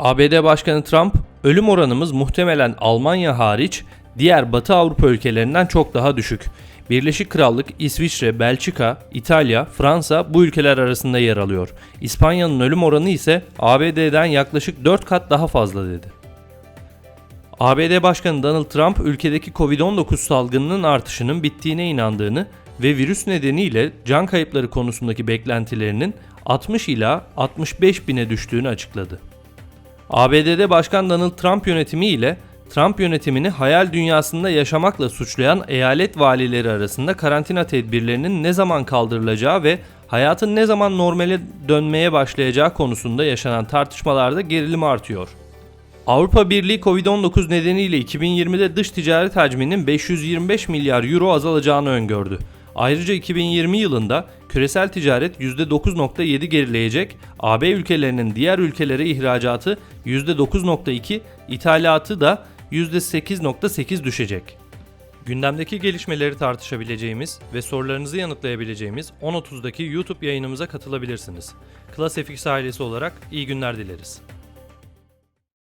ABD Başkanı Trump, ölüm oranımız muhtemelen Almanya hariç diğer Batı Avrupa ülkelerinden çok daha düşük. Birleşik Krallık, İsviçre, Belçika, İtalya, Fransa bu ülkeler arasında yer alıyor. İspanya'nın ölüm oranı ise ABD'den yaklaşık 4 kat daha fazla dedi. ABD Başkanı Donald Trump ülkedeki Covid-19 salgınının artışının bittiğine inandığını ve virüs nedeniyle can kayıpları konusundaki beklentilerinin 60 ila 65 bine düştüğünü açıkladı. ABD'de Başkan Donald Trump yönetimi ile Trump yönetimini hayal dünyasında yaşamakla suçlayan eyalet valileri arasında karantina tedbirlerinin ne zaman kaldırılacağı ve hayatın ne zaman normale dönmeye başlayacağı konusunda yaşanan tartışmalarda gerilim artıyor. Avrupa Birliği Covid-19 nedeniyle 2020'de dış ticaret hacminin 525 milyar euro azalacağını öngördü. Ayrıca 2020 yılında küresel ticaret %9.7 gerileyecek, AB ülkelerinin diğer ülkelere ihracatı %9.2, ithalatı da %8.8 düşecek. Gündemdeki gelişmeleri tartışabileceğimiz ve sorularınızı yanıtlayabileceğimiz 10.30'daki YouTube yayınımıza katılabilirsiniz. Class ailesi olarak iyi günler dileriz.